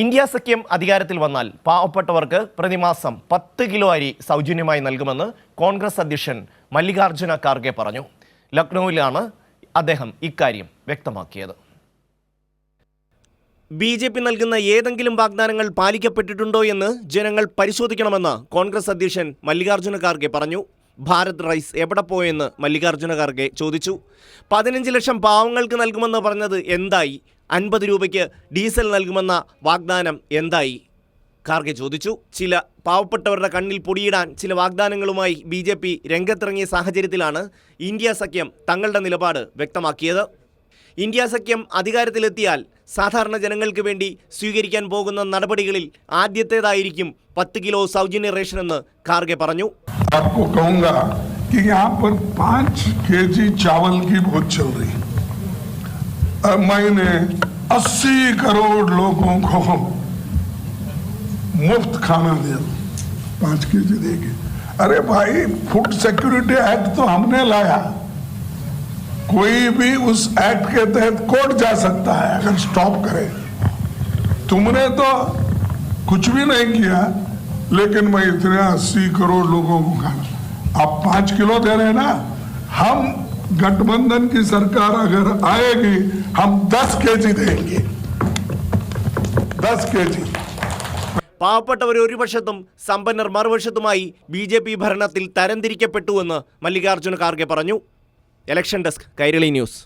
India സഖ്യം അധികാരത്തിൽ വന്നാൽ പാവപ്പെട്ടവർക്ക് പ്രതിമാസം പത്ത് കിലോ അരി സൗജന്യമായി നൽകുമെന്ന് കോൺഗ്രസ് അധ്യക്ഷൻ മല്ലികാർജുന ഖാർഗെ പറഞ്ഞു. ലക്നൌവിലാണ് അദ്ദേഹം ഇക്കാര്യം വ്യക്തമാക്കിയത്. ബി ജെ പി നൽകുന്ന ഏതെങ്കിലും വാഗ്ദാനങ്ങൾ പാലിക്കപ്പെട്ടിട്ടുണ്ടോ എന്ന് ജനങ്ങൾ പരിശോധിക്കണമെന്ന് കോൺഗ്രസ് അധ്യക്ഷൻ മല്ലികാർജുന ഖാർഗെ പറഞ്ഞു. ഭാരത് റൈസ് എവിടെ പോയെന്ന് മല്ലികാർജുന ഖാർഗെ ചോദിച്ചു. പതിനഞ്ച് ലക്ഷം പാവങ്ങൾക്ക് നൽകുമെന്ന് പറഞ്ഞത് എന്തായി? അൻപത് രൂപയ്ക്ക് ഡീസൽ നൽകുമെന്ന വാഗ്ദാനം എന്തായി? ഖാർഗെ ചോദിച്ചു. ചില പാവപ്പെട്ടവരുടെ കണ്ണിൽ പൊടിയിടാൻ ചില വാഗ്ദാനങ്ങളുമായി ബി രംഗത്തിറങ്ങിയ സാഹചര്യത്തിലാണ് ഇന്ത്യ സഖ്യം തങ്ങളുടെ നിലപാട് വ്യക്തമാക്കിയത്. ഇന്ത്യ സഖ്യം അധികാരത്തിലെത്തിയാൽ സാധാരണ ജനങ്ങൾക്ക് വേണ്ടി സ്വീകരിക്കാൻ പോകുന്ന നടപടികളിൽ ആദ്യത്തേതായിരിക്കും പത്ത് കിലോ സൗജന്യ റേഷനെന്ന് ഖാർഗെ പറഞ്ഞു आपको कहूंगा कि यहाँ पर पांच केजी चावल की बहुत चल रही है अब मैंने 80 करोड़ लोगों को मुफ्त खाना दिया पांच केजी देके अरे भाई फूड सिक्योरिटी एक्ट तो हमने लाया कोई भी उस एक्ट के तहत कोर्ट जा सकता है अगर स्टॉप करे तुमने तो कुछ भी नहीं किया लेकिन मैं इतने अस्सी करोड़ लोगों को खाना आप पांच किलो दे रहे हैं ना हम गठबंधन की सरकार अगर आएगी हम दस के जी देंगे दस के जी പാവപ്പെട്ടവർ ഒരു വശത്തും സമ്പന്നർ മറുവശത്തുമായി ബി ജെ പി ഭരണത്തിൽ തരംതിരിക്കപ്പെട്ടുവെന്ന് മല്ലികാർജ്ജുന ഖാർഗെ പറഞ്ഞു ഇലക്ഷൻ ഡെസ്ക് കൈരളി ന്യൂസ്